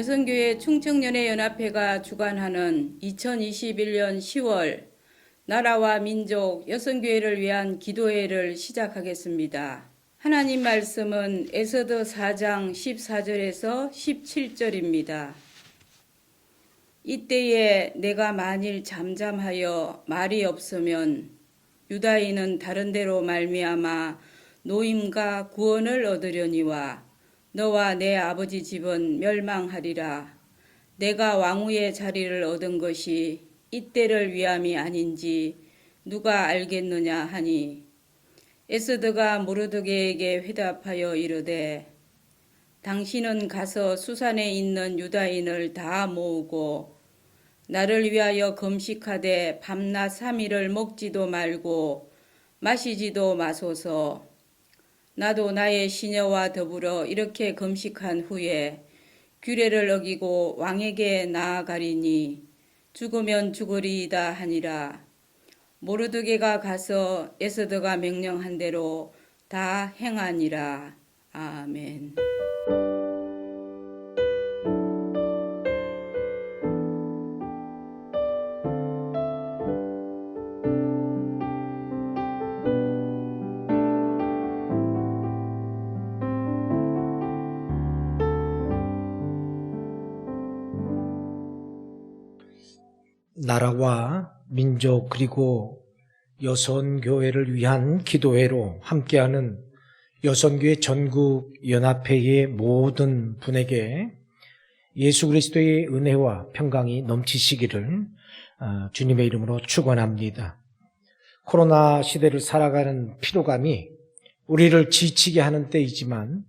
여성교회 충청연애연합회가 주관하는 2021년 10월 나라와 민족 여성교회를 위한 기도회를 시작하겠습니다. 하나님 말씀은 에서더 4장 14절에서 17절입니다. 이때에 내가 만일 잠잠하여 말이 없으면 유다인은 다른 데로 말미암아 노임과 구원을 얻으려니와 너와 내 아버지 집은 멸망하리라. 내가 왕후의 자리를 얻은 것이 이때를 위함이 아닌지 누가 알겠느냐 하니 에스드가 모르드게에게 회답하여 이르되 당신은 가서 수산에 있는 유다인을 다 모으고 나를 위하여 금식하되 밤낮 삼일을 먹지도 말고 마시지도 마소서 나도 나의 시녀와 더불어 이렇게 금식한 후에 규례를 어기고 왕에게 나아가리니 죽으면 죽으리이다 하니라. 모르드게가 가서 에스더가 명령한 대로 다 행하니라. 아멘. 나라와 민족 그리고 여성교회를 위한 기도회로 함께하는 여성교회 전국 연합회의 모든 분에게 예수 그리스도의 은혜와 평강이 넘치시기를 어, 주님의 이름으로 축원합니다. 코로나 시대를 살아가는 피로감이 우리를 지치게 하는 때이지만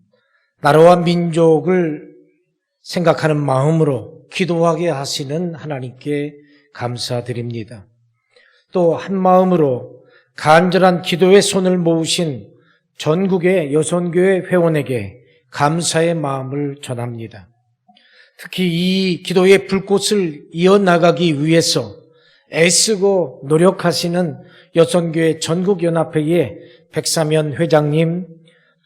나라와 민족을 생각하는 마음으로 기도하게 하시는 하나님께 감사드립니다. 또 한 마음으로 간절한 기도의 손을 모으신 전국의 여성교회 회원에게 감사의 마음을 전합니다. 특히 이 기도의 불꽃을 이어나가기 위해서 애쓰고 노력하시는 여성교회 전국연합회의 백사면 회장님,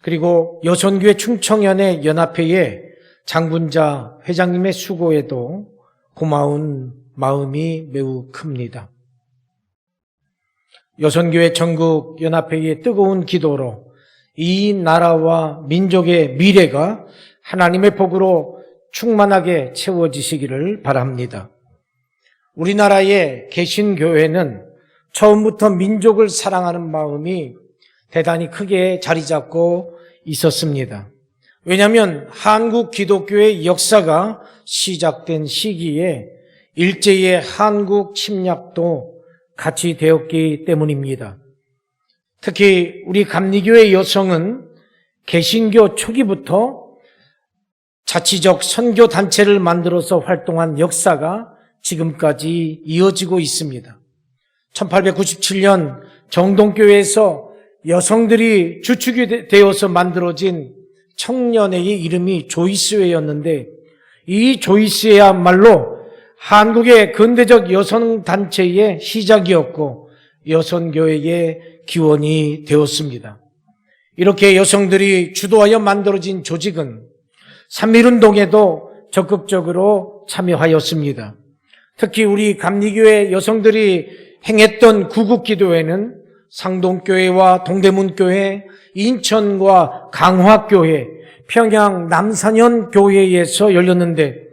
그리고 여성교회 충청연의 연합회의 장군자 회장님의 수고에도 고마운 마음이 매우 큽니다. 여성교회 전국 연합회의 뜨거운 기도로 이 나라와 민족의 미래가 하나님의 복으로 충만하게 채워지시기를 바랍니다. 우리나라의 개신 교회는 처음부터 민족을 사랑하는 마음이 대단히 크게 자리 잡고 있었습니다. 왜냐하면 한국 기독교의 역사가 시작된 시기에 일제의 한국 침략도 같이 되었기 때문입니다. 특히 우리 감리교의 여성은 개신교 초기부터 자치적 선교 단체를 만들어서 활동한 역사가 지금까지 이어지고 있습니다. 1897년 정동교회에서 여성들이 주축이 되어서 만들어진 청년회의 이름이 조이스회였는데 이 조이스회야말로 한국의 근대적 여성단체의 시작이었고 여성교회의 기원이 되었습니다. 이렇게 여성들이 주도하여 만들어진 조직은 3.1운동에도 적극적으로 참여하였습니다. 특히 우리 감리교회 여성들이 행했던 구국기도회는 상동교회와 동대문교회, 인천과 강화교회, 평양 남산현교회에서 열렸는데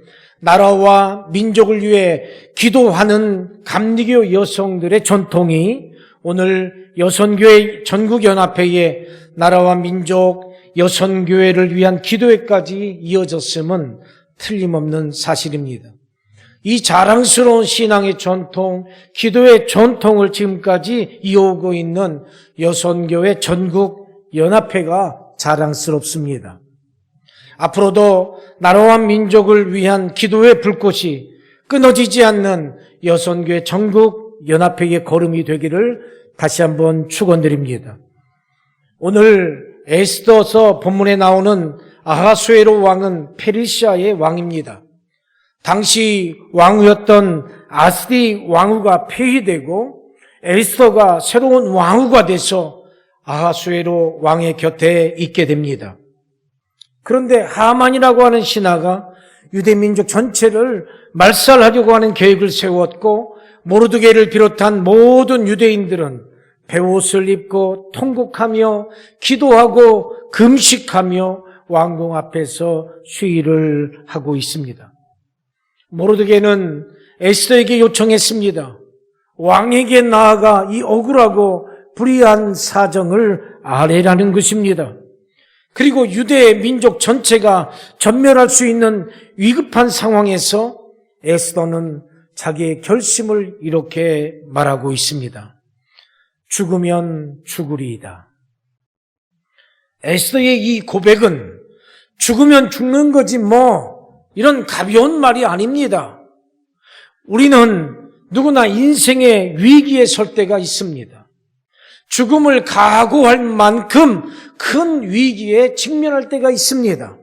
나라와 민족을 위해 기도하는 감리교 여성들의 전통이 오늘 여선교회 전국연합회의 나라와 민족 여선교회를 위한 기도회까지 이어졌음은 틀림없는 사실입니다. 이 자랑스러운 신앙의 전통, 기도의 전통을 지금까지 이어오고 있는 여선교회 전국연합회가 자랑스럽습니다. 앞으로도 나라와 민족을 위한 기도의 불꽃이 끊어지지 않는 여선교회 전국 연합회의 걸음이 되기를 다시 한번 축원드립니다. 오늘 에스더서 본문에 나오는 아하수에로 왕은 페르시아의 왕입니다. 당시 왕후였던 아스디 왕후가 폐위되고 에스더가 새로운 왕후가 돼서 아하수에로 왕의 곁에 있게 됩니다. 그런데 하만이라고 하는 신하가 유대 민족 전체를 말살하려고 하는 계획을 세웠고 모르드게를 비롯한 모든 유대인들은 베옷을 입고 통곡하며 기도하고 금식하며 왕궁 앞에서 시위를 하고 있습니다. 모르드게는 에스더에게 요청했습니다. 왕에게 나아가 이 억울하고 불의한 사정을 아뢰라는 것입니다. 그리고 유대 민족 전체가 전멸할 수 있는 위급한 상황에서 에스더는 자기의 결심을 이렇게 말하고 있습니다. 죽으면 죽으리이다. 에스더의 이 고백은 죽으면 죽는 거지 뭐 이런 가벼운 말이 아닙니다. 우리는 누구나 인생의 위기에 설 때가 있습니다. 죽음을 각오할 만큼 큰 위기에 직면할 때가 있습니다.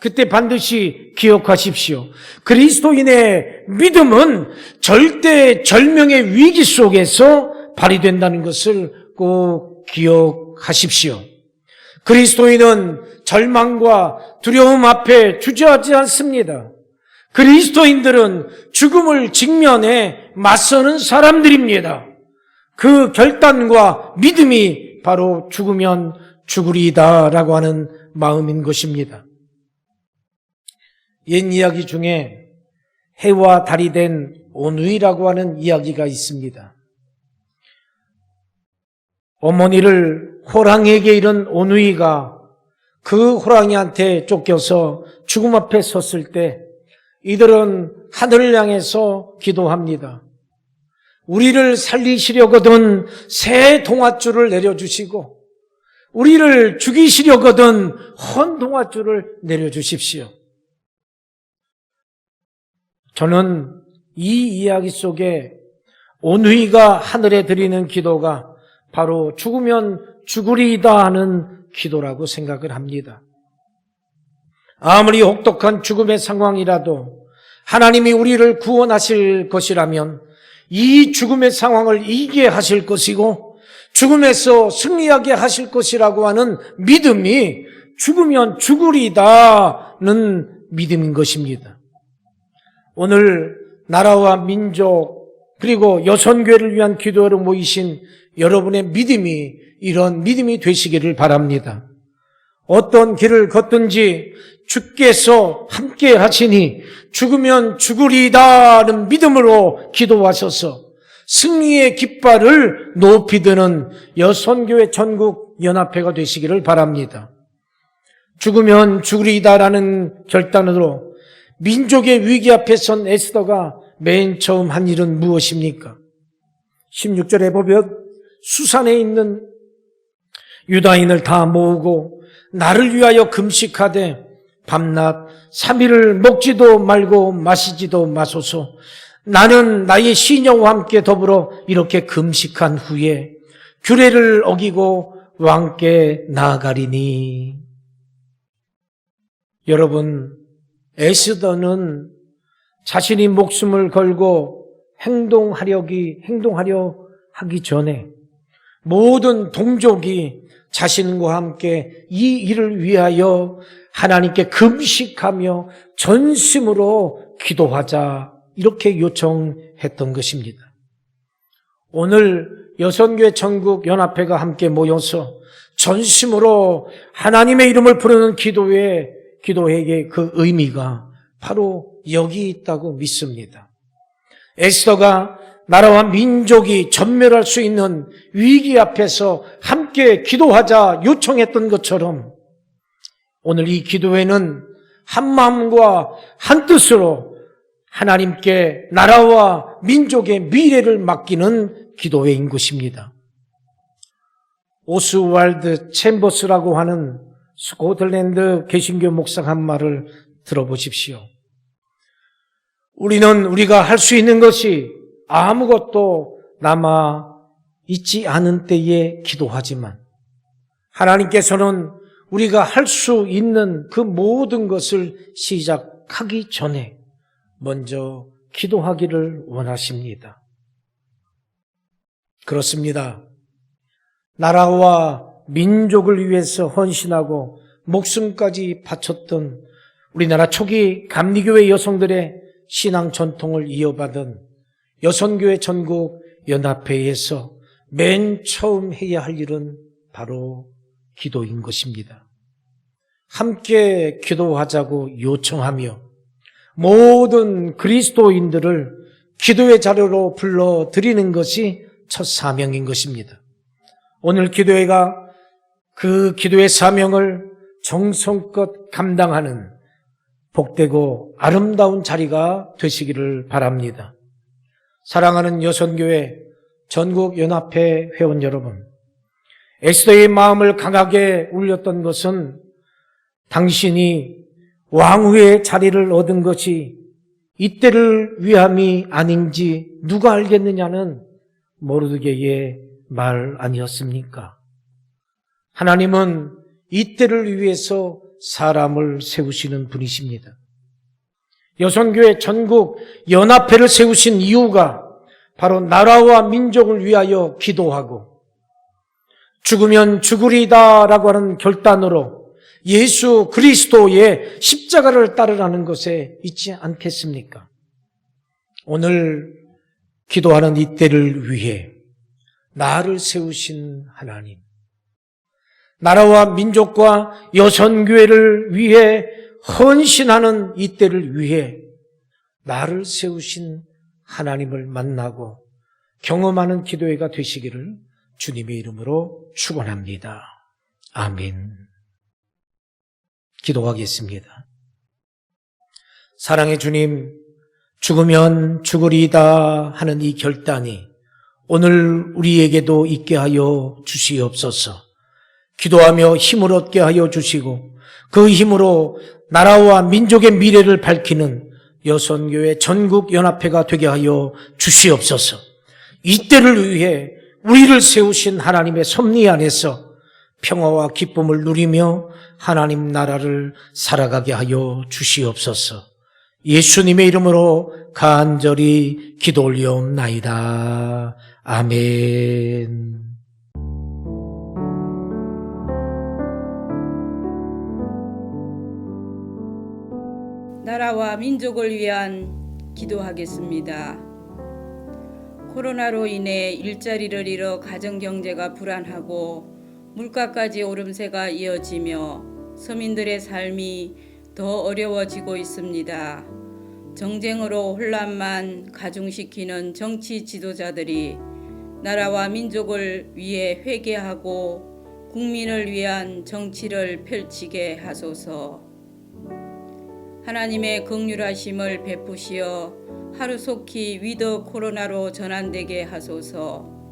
그때 반드시 기억하십시오. 그리스도인의 믿음은 절대 절명의 위기 속에서 발휘된다는 것을 꼭 기억하십시오. 그리스도인은 절망과 두려움 앞에 주저하지 않습니다. 그리스도인들은 죽음을 직면해 맞서는 사람들입니다. 그 결단과 믿음이 바로 죽으면 죽으리다라고 하는 마음인 것입니다. 옛 이야기 중에 해와 달이 된 온누이라고 하는 이야기가 있습니다. 어머니를 호랑이에게 잃은 온누이가 그 호랑이한테 쫓겨서 죽음 앞에 섰을 때 이들은 하늘을 향해서 기도합니다. 우리를 살리시려거든 새 동아줄을 내려주시고 우리를 죽이시려거든 헌 동아줄을 내려주십시오. 저는 이 이야기 속에 온휘가 하늘에 드리는 기도가 바로 죽으면 죽으리이다 하는 기도라고 생각을 합니다. 아무리 혹독한 죽음의 상황이라도 하나님이 우리를 구원하실 것이라면 이 죽음의 상황을 이기게 하실 것이고 죽음에서 승리하게 하실 것이라고 하는 믿음이 죽으면 죽으리다는 믿음인 것입니다. 오늘 나라와 민족 그리고 여선교회를 위한 기도를 모이신 여러분의 믿음이 이런 믿음이 되시기를 바랍니다. 어떤 길을 걷든지 주께서 함께 하시니 죽으면 죽으리다는 믿음으로 기도하셔서 승리의 깃발을 높이 드는 여선교회 전국 연합회가 되시기를 바랍니다. 죽으면 죽으리다라는 결단으로 민족의 위기 앞에 선 에스더가 맨 처음 한 일은 무엇입니까? 16절에 보면 수산에 있는 유다인을 다 모으고 나를 위하여 금식하되 밤낮 3일을 먹지도 말고 마시지도 마소서. 나는 나의 시녀와 함께 더불어 이렇게 금식한 후에 규례를 어기고 왕께 나아가리니. 여러분 에스더는 자신이 목숨을 걸고 행동하려기 행동하려 하기 전에 모든 동족이 자신과 함께 이 일을 위하여 하나님께 금식하며 전심으로 기도하자 이렇게 요청했던 것입니다. 오늘 여선교회 전국 연합회가 함께 모여서 전심으로 하나님의 이름을 부르는 기도의 기도회의 그 의미가 바로 여기 있다고 믿습니다. 에스더가 나라와 민족이 전멸할 수 있는 위기 앞에서 함께 기도하자 요청했던 것처럼 오늘 이 기도회는 한 마음과 한 뜻으로 하나님께 나라와 민족의 미래를 맡기는 기도회인 것입니다. 오스왈드 챔버스라고 하는 스코틀랜드 개신교 목사가 한 말을 들어보십시오. 우리는 우리가 할 수 있는 것이 아무것도 남아 있지 않은 때에 기도하지만 하나님께서는 우리가 할 수 있는 그 모든 것을 시작하기 전에 먼저 기도하기를 원하십니다. 그렇습니다. 나라와 민족을 위해서 헌신하고 목숨까지 바쳤던 우리나라 초기 감리교회 여성들의 신앙 전통을 이어받은 여성교회 전국 연합회에서 맨 처음 해야 할 일은 바로 기도인 것입니다. 함께 기도하자고 요청하며 모든 그리스도인들을 기도의 자료로 불러 드리는 것이 첫 사명인 것입니다. 오늘 기도회가 그 기도의 사명을 정성껏 감당하는 복되고 아름다운 자리가 되시기를 바랍니다. 사랑하는 여선교회 전국연합회 회원 여러분, 에스더의 마음을 강하게 울렸던 것은 당신이 왕후의 자리를 얻은 것이 이때를 위함이 아닌지 누가 알겠느냐는 모르드게의 말 아니었습니까? 하나님은 이때를 위해서 사람을 세우시는 분이십니다. 여성교회 전국 연합회를 세우신 이유가 바로 나라와 민족을 위하여 기도하고 죽으면 죽으리다라고 하는 결단으로 예수 그리스도의 십자가를 따르라는 것에 있지 않겠습니까? 오늘 기도하는 이때를 위해 나를 세우신 하나님, 나라와 민족과 여선교회를 위해 헌신하는 이때를 위해 나를 세우신 하나님을 만나고 경험하는 기도회가 되시기를 주님의 이름으로 축원합니다. 아멘. 기도하겠습니다. 사랑의 주님, 죽으면 죽으리다 하는 이 결단이 오늘 우리에게도 있게 하여 주시옵소서. 기도하며 힘을 얻게 하여 주시고 그 힘으로 나라와 민족의 미래를 밝히는 여선교회 전국 연합회가 되게 하여 주시옵소서. 이때를 위해 우리를 세우신 하나님의 섭리 안에서 평화와 기쁨을 누리며 하나님 나라를 살아가게 하여 주시옵소서. 예수님의 이름으로 간절히 기도 올려옵나이다. 아멘. 나라와 민족을 위한 기도하겠습니다. 코로나로 인해 일자리를 잃어 가정 경제가 불안하고 물가까지 오름세가 이어지며 서민들의 삶이 더 어려워지고 있습니다. 정쟁으로 혼란만 가중시키는 정치 지도자들이 나라와 민족을 위해 회개하고 국민을 위한 정치를 펼치게 하소서. 하나님의 극률하심을 베푸시어 하루속히 위더 코로나로 전환되게 하소서.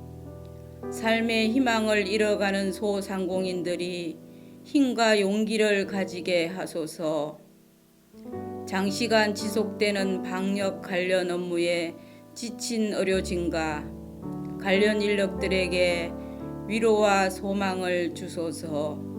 삶의 희망을 잃어가는 소상공인들이 힘과 용기를 가지게 하소서. 장시간 지속되는 방역 관련 업무에 지친 의료진과 관련 인력들에게 위로와 소망을 주소서.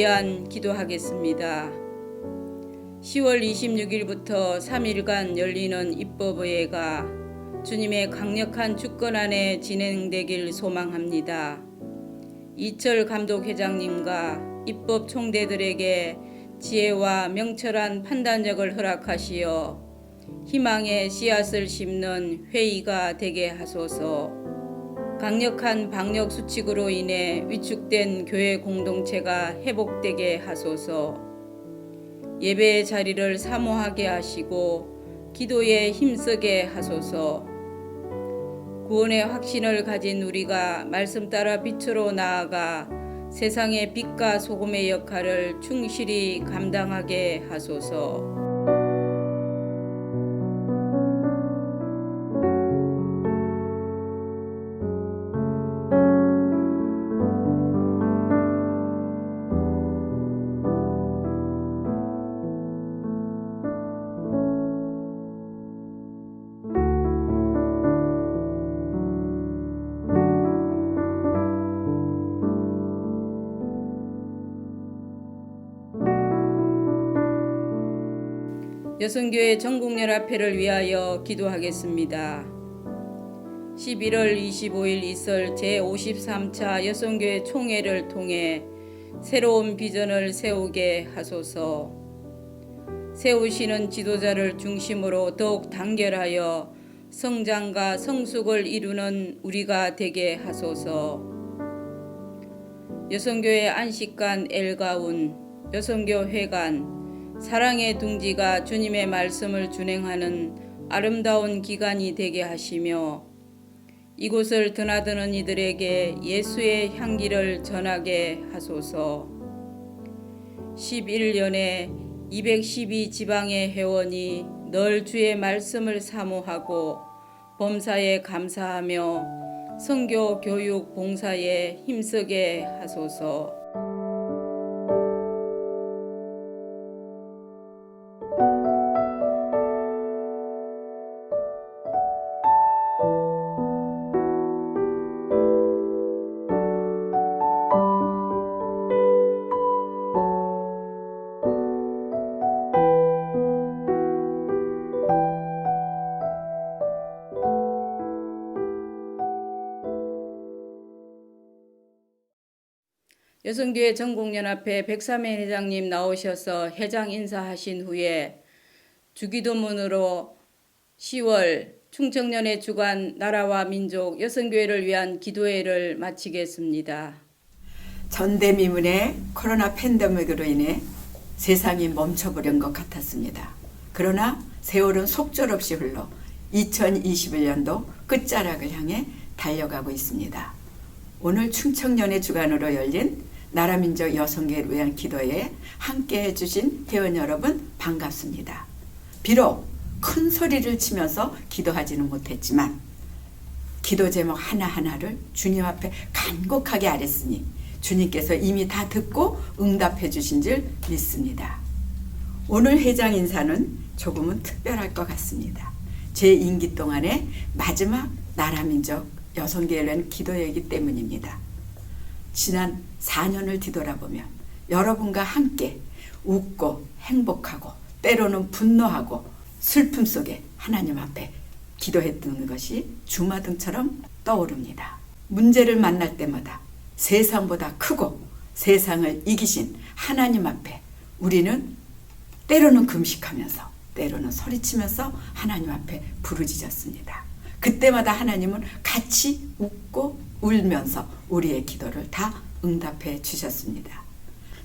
위한 기도하겠습니다. 10월 26일부터 3일간 열리는 입법의회가 주님의 강력한 주권 안에 진행되길 소망합니다. 이철 감독 회장님과 입법 총대들에게 지혜와 명철한 판단력을 허락하시어 희망의 씨앗을 심는 회의가 되게 하소서. 강력한 방역 수칙으로 인해 위축된 교회 공동체가 회복되게 하소서. 예배의 자리를 사모하게 하시고 기도에 힘쓰게 하소서. 구원의 확신을 가진 우리가 말씀 따라 빛으로 나아가 세상의 빛과 소금의 역할을 충실히 감당하게 하소서. 여성교회 전국연합회를 위하여 기도하겠습니다. 11월 25일 이설 제53차 여성교회 총회를 통해 새로운 비전을 세우게 하소서. 세우시는 지도자를 중심으로 더욱 단결하여 성장과 성숙을 이루는 우리가 되게 하소서. 여성교회 안식관 엘가운, 여성교 회관, 사랑의 둥지가 주님의 말씀을 준행하는 아름다운 기간이 되게 하시며 이곳을 드나드는 이들에게 예수의 향기를 전하게 하소서. 11년에 212 지방의 회원이 널 주의 말씀을 사모하고 범사에 감사하며 성교 교육 봉사에 힘쓰게 하소서. 여성교회 전국연합회 백삼회 회장님 나오셔서 회장 인사하신 후에 주기도문으로 10월 충청년의 주간 나라와 민족 여성교회를 위한 기도회를 마치겠습니다. 전대미문의 코로나 팬데믹으로 인해 세상이 멈춰버린 것 같았습니다. 그러나 세월은 속절없이 흘러 2021년도 끝자락을 향해 달려가고 있습니다. 오늘 충청년의 주간으로 열린 나라민족 여성계를 위한 기도에 함께 해주신 회원 여러분 반갑습니다. 비록 큰 소리를 치면서 기도하지는 못했지만 기도 제목 하나하나를 주님 앞에 간곡하게 아랬으니 주님께서 이미 다 듣고 응답해 주신 줄 믿습니다. 오늘 회장 인사는 조금은 특별할 것 같습니다. 제 임기 동안의 마지막 나라민족 여성계를 기도회이기 때문입니다. 지난 4년을 뒤돌아보면 여러분과 함께 웃고 행복하고 때로는 분노하고 슬픔 속에 하나님 앞에 기도했던 것이 주마등처럼 떠오릅니다. 문제를 만날 때마다 세상보다 크고 세상을 이기신 하나님 앞에 우리는 때로는 금식하면서 때로는 소리치면서 하나님 앞에 부르짖었습니다. 그때마다 하나님은 같이 웃고 울면서 우리의 기도를 다 응답해 주셨습니다.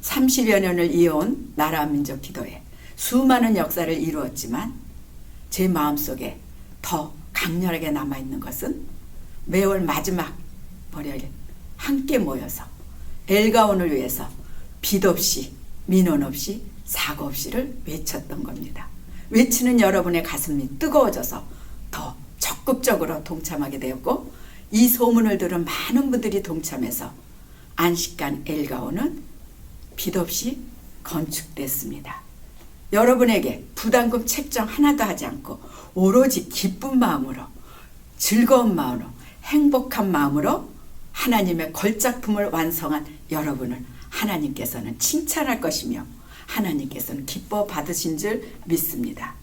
30여 년을 이어온 나라 민족 기도에 수많은 역사를 이루었지만 제 마음속에 더 강렬하게 남아있는 것은 매월 마지막 월요일 함께 모여서 엘가온을 위해서 빛 없이 민원 없이 사고 없이를 외쳤던 겁니다. 외치는 여러분의 가슴이 뜨거워져서 더 적극적으로 동참하게 되었고 이 소문을 들은 많은 분들이 동참해서 안식관 엘가온은 빛 없이 건축됐습니다. 여러분에게 부담금 책정 하나도 하지 않고 오로지 기쁜 마음으로 즐거운 마음으로 행복한 마음으로 하나님의 걸작품을 완성한 여러분을 하나님께서는 칭찬할 것이며 하나님께서는 기뻐 받으신 줄 믿습니다.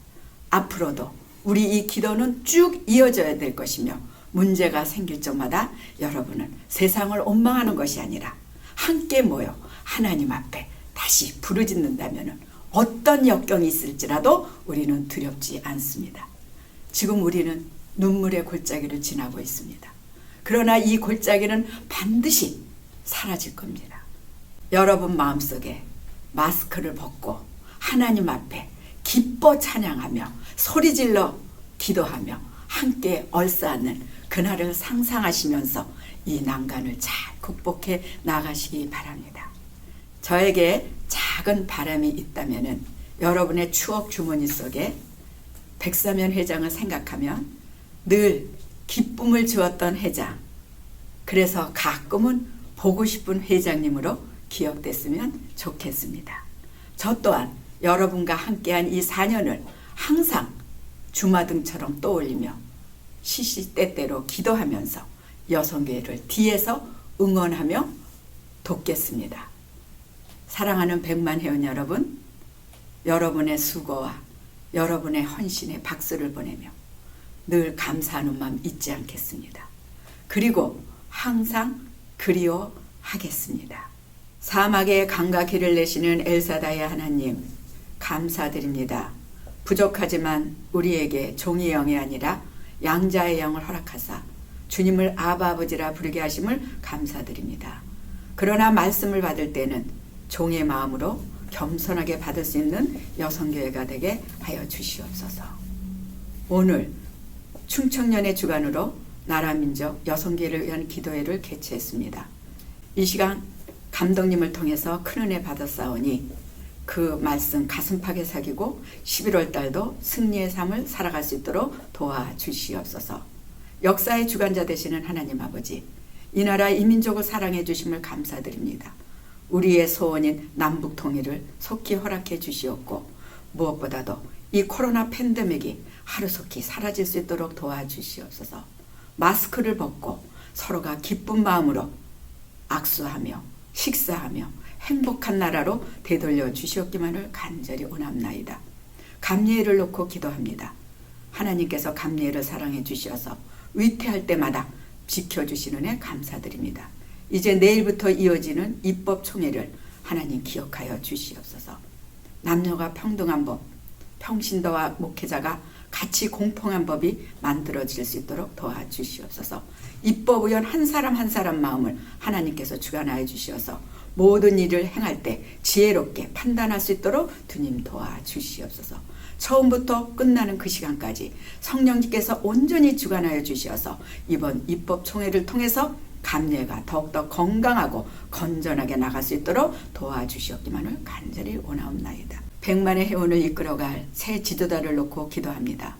앞으로도 우리 이 기도는 쭉 이어져야 될 것이며 문제가 생길 적마다 여러분은 세상을 원망하는 것이 아니라 함께 모여 하나님 앞에 다시 부르짖는다면 어떤 역경이 있을지라도 우리는 두렵지 않습니다. 지금 우리는 눈물의 골짜기를 지나고 있습니다. 그러나 이 골짜기는 반드시 사라질 겁니다. 여러분 마음속에 마스크를 벗고 하나님 앞에 기뻐 찬양하며 소리질러 기도하며 함께 얼싸는 그날을 상상하시면서 이 난간을 잘 극복해 나가시기 바랍니다. 저에게 작은 바람이 있다면 여러분의 추억 주머니 속에 백사면 회장을 생각하면 늘 기쁨을 주었던 회장. 그래서 가끔은 보고 싶은 회장님으로 기억됐으면 좋겠습니다. 저 또한 여러분과 함께한 이 4년을 항상 주마등처럼 떠올리며 시시때때로 기도하면서 여성교회를 뒤에서 응원하며 돕겠습니다. 사랑하는 백만 회원 여러분, 여러분의 수고와 여러분의 헌신에 박수를 보내며 늘 감사하는 마음 잊지 않겠습니다. 그리고 항상 그리워하겠습니다. 사막에 강과 길을 내시는 엘사다의 하나님 감사드립니다. 부족하지만 우리에게 종의 영이 아니라 양자의 영을 허락하사 주님을 아바 아버지라 부르게 하심을 감사드립니다. 그러나 말씀을 받을 때는 종의 마음으로 겸손하게 받을 수 있는 여성교회가 되게 하여 주시옵소서. 오늘 충청년의 주관으로 나라 민족 여성교회를 위한 기도회를 개최했습니다. 이 시간 감독님을 통해서 큰 은혜 받았사오니 그 말씀 가슴팍에 새기고 11월 달도 승리의 삶을 살아갈 수 있도록 도와주시옵소서. 역사의 주관자 되시는 하나님 아버지, 이 나라 이 민족을 사랑해 주심을 감사드립니다. 우리의 소원인 남북 통일을 속히 허락해 주시옵고 무엇보다도 이 코로나 팬데믹이 하루속히 사라질 수 있도록 도와주시옵소서. 마스크를 벗고 서로가 기쁜 마음으로 악수하며 식사하며 행복한 나라로 되돌려 주시옵기만을 간절히 원합나이다. 감리회를 놓고 기도합니다. 하나님께서 감리회를 사랑해 주셔서 위태할 때마다 지켜주시는 애 감사드립니다. 이제 내일부터 이어지는 입법 총회를 하나님 기억하여 주시옵소서. 남녀가 평등한 법, 평신도와 목회자가 같이 공평한 법이 만들어질 수 있도록 도와주시옵소서. 입법의원 한 사람 한 사람 마음을 하나님께서 주관하여 주시어서 모든 일을 행할 때 지혜롭게 판단할 수 있도록 주님 도와주시옵소서. 처음부터 끝나는 그 시간까지 성령님께서 온전히 주관하여 주시어서 이번 입법 총회를 통해서 감례가 더욱더 건강하고 건전하게 나갈 수 있도록 도와주시옵기만을 간절히 원하옵나이다. 백만의 회원을 이끌어갈 새 지도자를 놓고 기도합니다.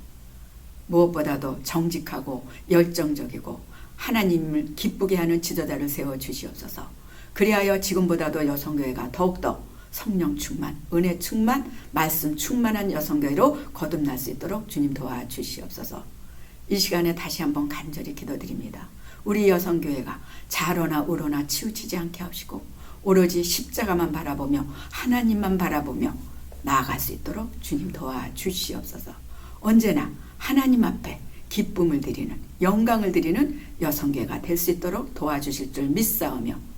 무엇보다도 정직하고 열정적이고 하나님을 기쁘게 하는 지도자를 세워 주시옵소서. 그리하여 지금보다도 여성교회가 더욱더 성령 충만, 은혜 충만, 말씀 충만한 여성교회로 거듭날 수 있도록 주님 도와주시옵소서. 이 시간에 다시 한번 간절히 기도드립니다. 우리 여성교회가 자로나 우로나 치우치지 않게 하시고 오로지 십자가만 바라보며 하나님만 바라보며 나아갈 수 있도록 주님 도와주시옵소서. 언제나 하나님 앞에 기쁨을 드리는 영광을 드리는 여성계가 될 수 있도록 도와주실 줄 믿사오며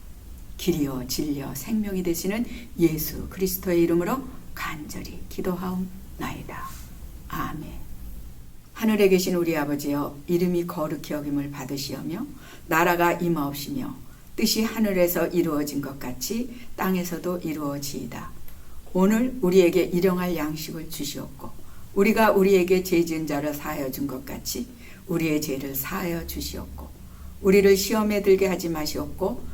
길이요 진리요 생명이 되시는 예수 그리스도의 이름으로 간절히 기도하옵나이다. 아멘. 하늘에 계신 우리 아버지여 이름이 거룩히 여김을 받으시오며 나라가 임하옵시며 뜻이 하늘에서 이루어진 것 같이 땅에서도 이루어지이다. 오늘 우리에게 일용할 양식을 주시옵고 우리가 우리에게 죄 지은 자를 사하여 준 것 같이 우리의 죄를 사하여 주시옵고 우리를 시험에 들게 하지 마시옵고